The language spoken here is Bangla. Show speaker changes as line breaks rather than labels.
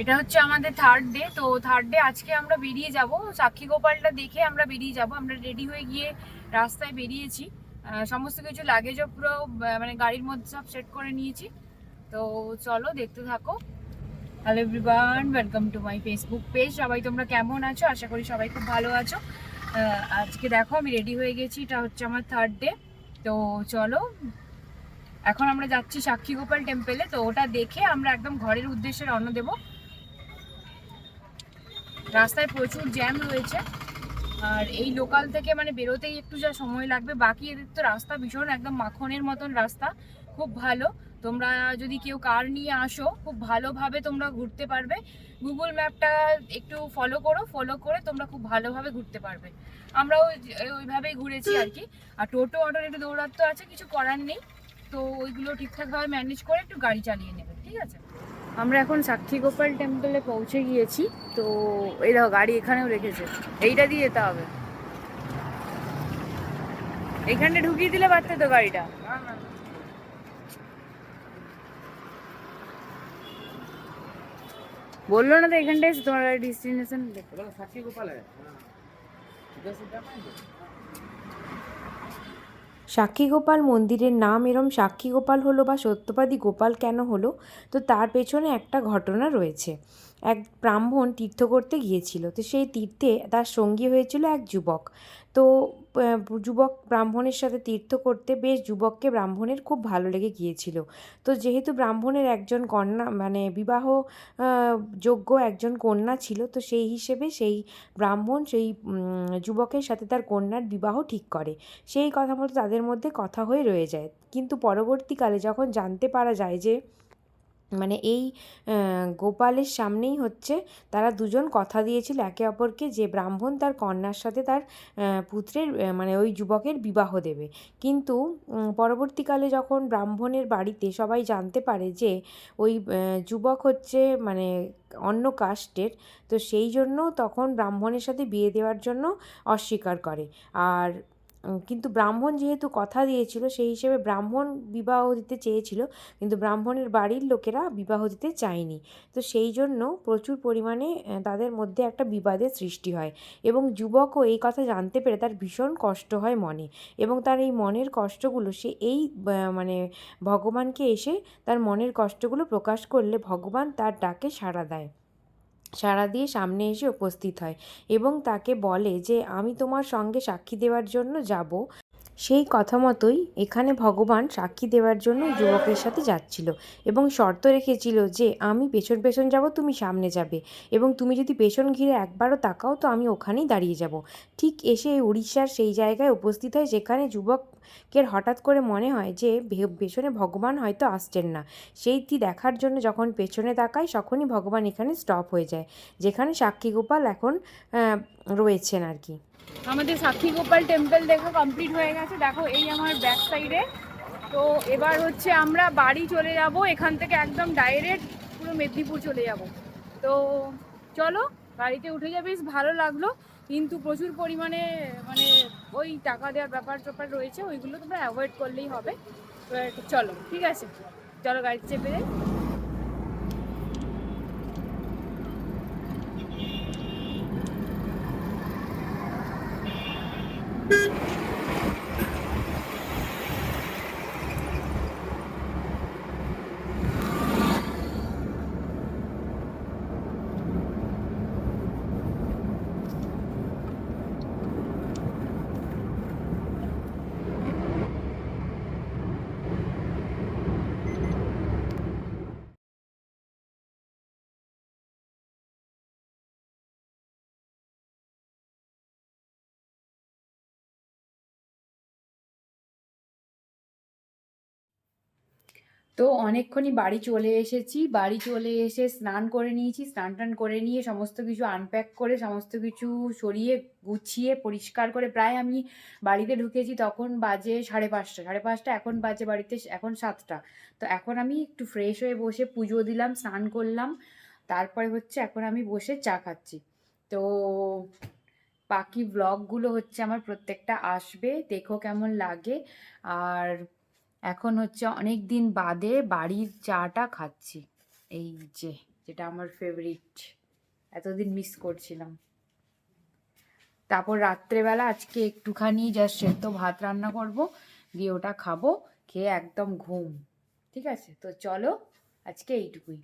এটা হচ্ছে আমাদের থার্ড ডে তো থার্ড ডে আজকে আমরা বেরিয়ে যাব। সাক্ষী গোপালটা দেখে আমরা বেরিয়ে যাব। আমরা রেডি হয়ে গিয়ে রাস্তায় বেরিয়েছি। সমস্ত কিছু লাগেজও পুরো মানে গাড়ির মধ্যে সব সেট করে নিয়েছি। তো চলো দেখতে থাকো। Hello everyone welcome to my Facebook page সবাই তোমরা কেমন আছো? আশা করি সবাই খুব ভালো আছো। আজকে দেখো আমি রেডি হয়ে গেছি। এটা হচ্ছে আমার থার্ড ডে তো চলো, এখন আমরা যাচ্ছি সাক্ষী গোপাল টেম্পেলে তো ওটা দেখে আমরা একদম ঘরের উদ্দেশ্যে রওনা দেবো। রাস্তায় প্রচুর জ্যাম রয়েছে। আর এই লোকাল থেকে মানে বেরোতেই একটু যা সময় লাগবে, বাকি এদের তো রাস্তা ভীষণ একদম মাখনের মতন রাস্তা, খুব ভালো। তোমরা যদি কেউ কার নিয়ে আসো, খুব ভালোভাবে তোমরা ঘুরতে পারবে। গুগল ম্যাপটা একটু ফলো করো ফলো করে তোমরা খুব ভালোভাবে ঘুরতে পারবে। আমরাও ওইভাবেই ঘুরেছি আর কি। আর টোটো অটোর একটু দৌড়াত্ম আছে, কিছু করার নেই। তো ওইগুলো ঠিকঠাকভাবে ম্যানেজ করে একটু গাড়ি চালিয়ে নেবে, ঠিক আছে? আমরা এখন সাক্ষী গোপাল টেম্পলে পৌঁছে গিয়েছি, তো এই দেখো গাড়ি এখানেও রেখেছে। এইটা দিয়ে যেতে হবে। এখানে ঢুকিয়ে দিলে পারতে তো গাড়িটা। বলল না তো এখানটায় তোমার ডেস্টিনেশন
সাক্ষী গোপাল
সাক্ষী গোপাল মন্দিরের নাম এরম সাক্ষী গোপাল হলো বা সত্যবাদী গোপাল কেন হলো? তো তার পেছনে একটা ঘটনা রয়েছে। এক ব্রাহ্মণ তীর্থ করতে গিয়েছিল। তো সেই তীর্থে তার সঙ্গী হয়েছিল এক যুবক। তো যুবক ব্রাহ্মণের সাথে তীর্থ করতে বেশ যুবককে ব্রাহ্মণের খুব ভালো লেগে গিয়েছিল। তো যেহেতু ব্রাহ্মণের একজন কন্যা মানে বিবাহ যোগ্য একজন কন্যা ছিল, তো সেই হিসেবে সেই ব্রাহ্মণ সেই যুবকের সাথে তার কন্যার বিবাহ ঠিক করে। সেই কথা মতো তাদের মধ্যে কথা হয়ে রয়ে যায়। কিন্তু পরবর্তীকালে যখন জানতে পারা যায় যে মানে এই গোপালের সামনেই হচ্ছে তারা দুজন কথা দিয়েছিল একে অপরকে যে ব্রাহ্মণ তার কন্যার সাথে তার পুত্রের মানে ওই যুবকের বিবাহ দেবে। কিন্তু পরবর্তীকালে যখন ব্রাহ্মণের বাড়িতে সবাই জানতে পারে যে ওই যুবক হচ্ছে মানে অন্য কাস্টের, তো সেই জন্য তখন ব্রাহ্মণের সাথে বিয়ে দেওয়ার জন্য অস্বীকার করে। আর কিন্তু ব্রাহ্মণ যেহেতু কথা দিয়েছিল, সেই হিসেবে ব্রাহ্মণ বিবাহ দিতে চেয়েছিল, কিন্তু ব্রাহ্মণের বাড়ির লোকেরা বিবাহ দিতে চায়নি। তো সেই জন্য প্রচুর পরিমাণে তাদের মধ্যে একটা বিবাদের সৃষ্টি হয় এবং যুবকও এই কথা জানতে পেরে তার ভীষণ কষ্ট হয় মনে এবং তার এই মনের কষ্টগুলো, সে এই মানে ভগবানকে এসে তার মনের কষ্টগুলো প্রকাশ করলে ভগবান তার ডাকে সাড়া দেয়। সাড়া দিয়ে সামনে এসে উপস্থিত হয় এবং তাকে বলে যে, আমি তোমার সঙ্গে সাক্ষী দেওয়ার জন্য যাব। সেই কথা মতোই এখানে ভগবান সাক্ষী দেওয়ার জন্য যুবকের সাথে যাচ্ছিল এবং শর্ত রেখেছিল যে, আমি পেছন পেছন যাব, তুমি সামনে যাবে এবং তুমি যদি পেছন ঘিরে একবারও তাকাও, তো আমি ওখানেই দাঁড়িয়ে যাব। ঠিক এসে উড়িষ্যার সেই জায়গায় উপস্থিত হয় যেখানে যুবকের হঠাৎ করে মনে হয় যে পেছনে ভগবান হয়তো আসছেন না। সেইটি দেখার জন্য যখন পেছনে তাকায়, তখনই ভগবান এখানে স্টপ হয়ে যায়, যেখানে সাক্ষী গোপাল এখন রয়েছেন আর কি।
আমাদের সাক্ষী গোপাল টেম্পল দেখা কমপ্লিট হয়ে গেছে। দেখো এই আমার ব্যাক সাইডে তো এবার হচ্ছে আমরা বাড়ি চলে যাব, এখান থেকে একদম ডাইরেক্ট পুরো মেদিনীপুর চলে যাব। তো চলো গাড়িতে উঠে যাবে বেশ ভালো লাগল। কিন্তু প্রচুর পরিমাণে মানে ওই টাকা দেওয়ার ব্যাপার ট্যাপার রয়েছে, ওইগুলো তোমরা অ্যাভয়েড করলেই হবে। চলো, ঠিক আছে? চলো গাড়িতে চেপে যাই। তো অনেকক্ষণই বাড়ি চলে এসেছি। বাড়ি চলে এসে স্নান করে নিয়েছি, স্নান টান করে নিয়ে সমস্ত কিছু আনপ্যাক করে, সমস্ত কিছু সরিয়ে, গুছিয়ে, পরিষ্কার করে প্রায় আমি বাড়িতে ঢুকেছি তখন বাজে সাড়ে পাঁচটা। সাড়ে পাঁচটা, এখন বাজে বাড়িতে এখন সাতটা। তো এখন আমি একটু ফ্রেশ হয়ে বসে পুজো দিলাম, স্নান করলাম। তারপরে হচ্ছে এখন আমি বসে চা খাচ্ছি। তো বাকি ব্লগগুলো হচ্ছে আমার প্রত্যেকটা আসবে, দেখো কেমন লাগে। আর এখন হচ্ছে অনেক দিন বাদে বাড়ির চাটা খাচ্ছি। এই যে, যেটা আমার ফেভারিট এতদিন মিস করছিলাম। তারপর রাত্রেবেলা আজকে একটুখানি জাস্ট সেদ্ধ ভাত রান্না করব, গিয়ে ওটা খাব, খেয়ে একদম ঘুম। ঠিক আছে? তো চলো, আজকে এইটুকুই।